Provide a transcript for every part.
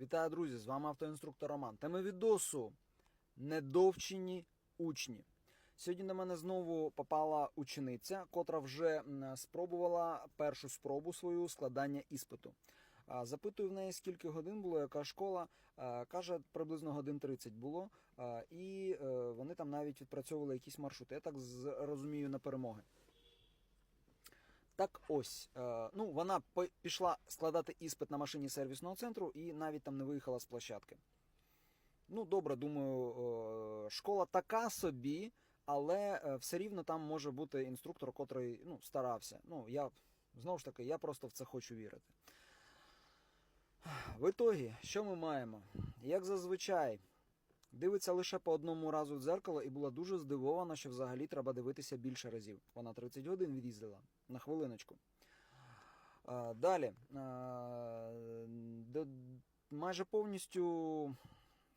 Вітаю, друзі! З вами автоінструктор Роман. Тема відосу недовчені учні. Сьогодні до мене знову попала учениця, котра вже спробувала першу спробу свою складання іспиту. Запитую в неї, скільки годин було, яка школа. Каже, приблизно годин 30 було. І е, вони там навіть відпрацьовували якісь маршрути. Я так розумію на перемоги. Так ось, е, ну вона пішла складати іспит на машині сервісного центру і навіть там не виїхала з площадки. Ну, добре, думаю, е, школа така собі, але е, все рівно там може бути інструктор, котрий ну, старався. Ну, я знову ж таки, я просто в це хочу вірити. В ітогі, що ми маємо? Як зазвичай, дивиться лише по одному разу в дзеркало і була дуже здивована, що взагалі треба дивитися більше разів. Вона 30 годин від'їздила на хвилиночку. Далі. Майже повністю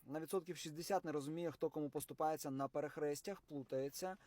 на відсотків 60 не розуміє, хто кому поступається на перехрестях, плутається,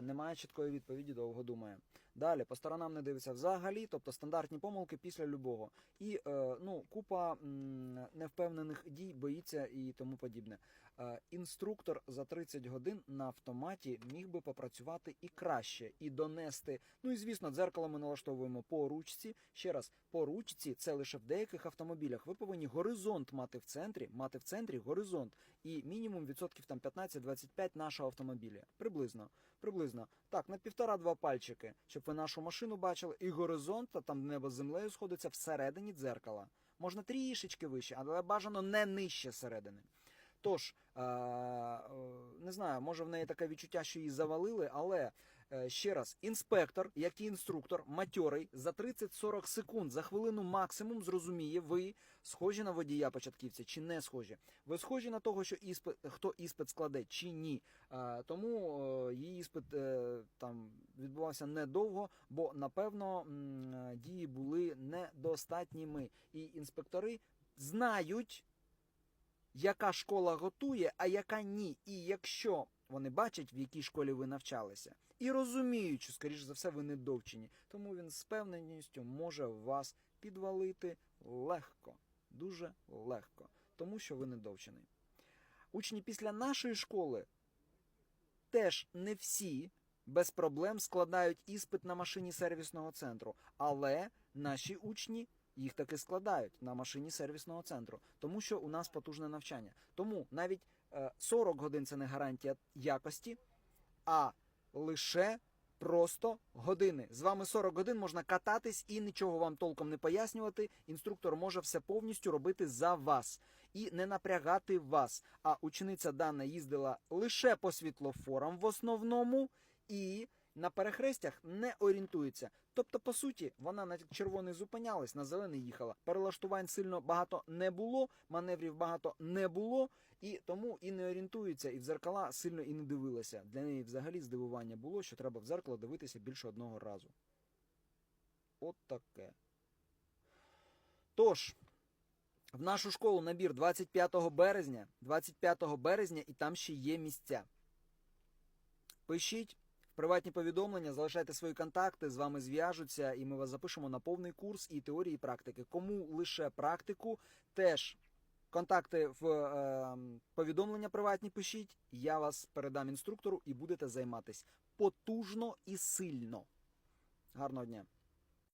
немає чіткої відповіді, довго думає. Далі по сторонам не дивиться взагалі, тобто стандартні помилки після любого. І е, ну, купа м, невпевнених дій боїться і тому подібне. Е, Інструктор за 30 годин на автоматі міг би попрацювати і краще, і донести. Ну і звісно, дзеркало ми налаштовуємо по ручці. Ще раз, по ручці це лише в деяких автомобілях. Ви повинні горизонт мати в центрі, мати в центрі горизонт і мінімум відсотків там 15-25 нашого автомобіля. Приблизно, приблизно. Так, на півтора-два пальчики, щоб ви нашу машину бачили, і горизонт, там небо з землею сходиться всередині дзеркала. Можна трішечки вище, але бажано не нижче середини. Тож, е, е, не знаю, може в неї таке відчуття, що її завалили, але ще раз, інспектор, як і інструктор, матьорий, за 30-40 секунд, за хвилину максимум зрозуміє, ви схожі на водія початківця чи не схожі. Ви схожі на того, що іспит, хто іспит складе чи ні. Е, тому е, її іспит е, там відбувався недовго, бо напевно е, дії були недостатніми. І інспектори знають яка школа готує, а яка ні. І якщо вони бачать, в якій школі ви навчалися, і розуміють, що, скоріш за все, ви не довчені, тому він з певненістю може вас підвалити легко, дуже легко, тому що ви не довчений. Учні після нашої школи теж не всі без проблем складають іспит на машині сервісного центру, але наші учні їх таки складають на машині сервісного центру, тому що у нас потужне навчання. Тому навіть е, 40 годин це не гарантія якості, а лише просто години. З вами 40 годин можна кататись і нічого вам толком не пояснювати. Інструктор може все повністю робити за вас і не напрягати вас. А учениця дана їздила лише по світлофорам в основному і на перехрестях не орієнтується. Тобто, по суті, вона на червоний зупинялась, на зелений їхала. Перелаштувань сильно багато не було, маневрів багато не було, і тому і не орієнтується, і в зеркала сильно і не дивилася. Для неї взагалі здивування було, що треба в зеркало дивитися більше одного разу. От таке. Тож, в нашу школу набір 25 березня, 25 березня, і там ще є місця. Пишіть приватні повідомлення, залишайте свої контакти, з вами зв'яжуться, і ми вас запишемо на повний курс і теорії, і практики. Кому лише практику, теж контакти в е, повідомлення приватні пишіть. Я вас передам інструктору і будете займатися потужно і сильно. Гарного дня!